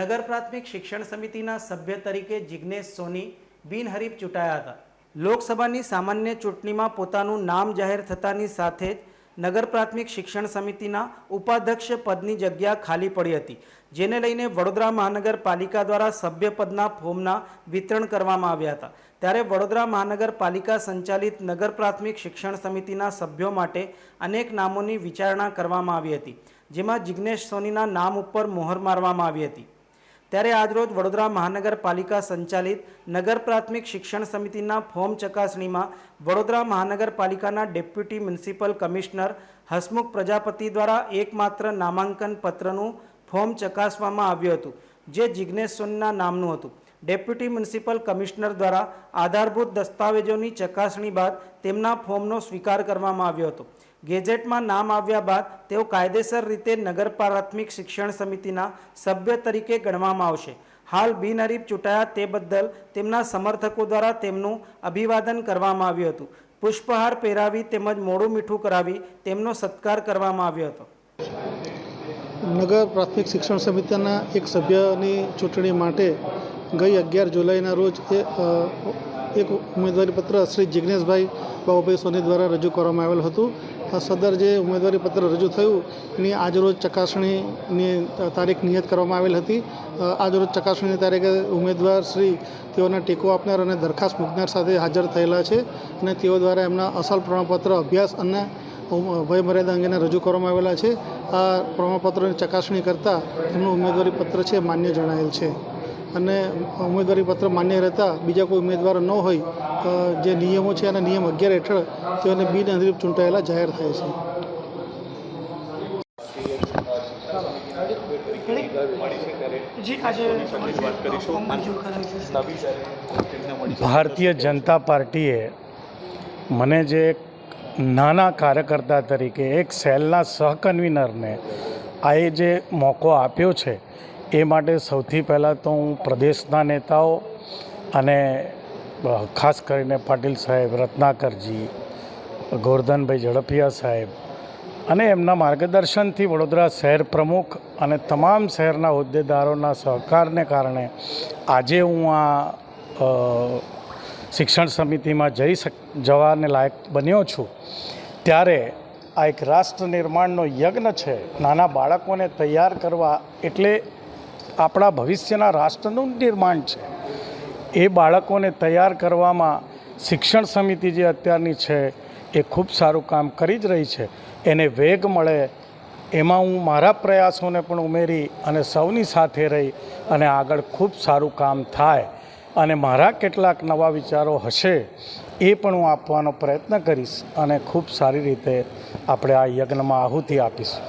નગર પ્રાથમિક શિક્ષણ સમિતિના સભ્ય તરીકે જિજ્ઞેશ સોની બિનહરીફ ચૂંટાયા હતા. લોકસભાની સામાન્ય ચૂંટણીમાં પોતાનું નામ જાહેર થતાની સાથે જ નગર પ્રાથમિક શિક્ષણ સમિતિના ઉપાધ્યક્ષ પદની જગ્યા ખાલી પડી હતી, જેને લઈને વડોદરા મહાનગરપાલિકા દ્વારા સભ્યપદના ફોર્મના વિતરણ કરવામાં આવ્યા હતા. ત્યારે વડોદરા મહાનગરપાલિકા સંચાલિત નગર પ્રાથમિક શિક્ષણ સમિતિના સભ્યો માટે અનેક નામોની વિચારણા કરવામાં આવી હતી, જેમાં જિજ્ઞેશ સોનીના નામ ઉપર મોહર મારવામાં આવી હતી. ત્યારે આજરોજ વડોદરા મહાનગરપાલિકા સંચાલિત નગર પ્રાથમિક શિક્ષણ સમિતિના ફોર્મ ચકાસણીમાં વડોદરા મહાનગરપાલિકાના deputy municipal commissioner Hasmukh Prajapati દ્વારા એકમાત્ર નામાંકન પત્રનું ફોર્મ ચકાસવામાં આવ્યું હતું, જે જિજ્ઞેશ સોનીના નામનું હતું. ડેપ્યુટી મ્યુનિસિપલ કમિશનર દ્વારા આધારભૂત દસ્તાવેજોની ચકાસણી બાદ તેમના ફોર્મનો સ્વીકાર કરવામાં આવ્યો હતો. ગેજેટમાં નામ આવ્યા બાદ તેઓ કાયદેસર રીતે નગર પ્રાથમિક શિક્ષણ સમિતિના સભ્ય તરીકે ગણવામાં આવશે. હાલ બિનહરીફ ચૂંટાયા તે બદલ તેમના સમર્થકો દ્વારા તેમનું અભિવાદન કરવામાં આવ્યું હતું. પુષ્પહાર પહેરાવી તેમજ મોડું મીઠું કરાવી તેમનો સત્કાર કરવામાં આવ્યો હતો. નગર પ્રાથમિક શિક્ષણ સમિતિના એક સભ્યની ચૂંટણી માટે ગઈ અગિયાર જુલાઈના રોજ એ એક ઉમેદવારી પત્ર શ્રી જિજ્ઞેશભાઈ બાબુભાઈ સોની દ્વારા રજૂ કરવામાં આવેલ હતું. આ સદર જે ઉમેદવારી પત્ર રજૂ થયું, એની આજરોજ ચકાસણીની તારીખ નિયત કરવામાં આવેલ હતી. આજરોજ ચકાસણીની તારીખે ઉમેદવાર શ્રી તેઓને ટેકો આપનાર અને દરખાસ્ત મૂકનાર સાથે હાજર થયેલા છે અને તેઓ દ્વારા એમના અસલ પ્રમાણપત્ર, અભ્યાસ અને વયમર્યાદા અંગેના રજૂ કરવામાં આવેલા છે. આ પ્રમાણપત્રોની ચકાસણી કરતાં એમનું ઉમેદવારી પત્ર છે, માન્ય જણાયેલ છે. અને ઉમેદવારી પત્ર માન્ય રહેતા બીજા કોઈ ઉમેદવાર ન હોય જે નિયમો છે અને નિયમ અગિયાર હેઠળ તેઓને બિનહરીફ ચૂંટાયેલા જાહેર થાય છે. ભારતીય જનતા પાર્ટીએ મને જે એક નાના કાર્યકર્તા તરીકે એક સેલના સહકન્વીનરને આ એ જે મોકો આપ્યો છે એ માટે સૌથી પહેલાં તો હું પ્રદેશના નેતાઓ અને ખાસ કરીને પાટીલ સાહેબ, રત્નાકરજી, ગોરધનભાઈ ઝડપિયા સાહેબ અને એમના માર્ગદર્શનથી વડોદરા શહેર પ્રમુખ અને તમામ શહેરના હોદ્દેદારોના સહકારને કારણે આજે હું આ શિક્ષણ સમિતિમાં જઈ શક, જવાને લાયક બન્યો છું. ત્યારે આ એક રાષ્ટ્ર નિર્માણનો યજ્ઞ છે. નાના બાળકોને તૈયાર કરવા એટલે આપણા ભવિષ્યના રાષ્ટ્રનું નિર્માણ છે. એ બાળકોને તૈયાર કરવામાં શિક્ષણ સમિતિ જે અત્યારની છે, એ ખૂબ સારું કામ કરી જ રહી છે. એને વેગ મળે, એમાં હું મારા પ્રયાસોને પણ ઉમેરી અને સૌની સાથે રહી અને આગળ ખૂબ સારું કામ થાય અને મારા કેટલાક નવા વિચારો હશે, એ પણ હું આપવાનો પ્રયત્ન કરીશ અને ખૂબ સારી રીતે આપણે આ યજ્ઞમાં આહુતિ આપીશું.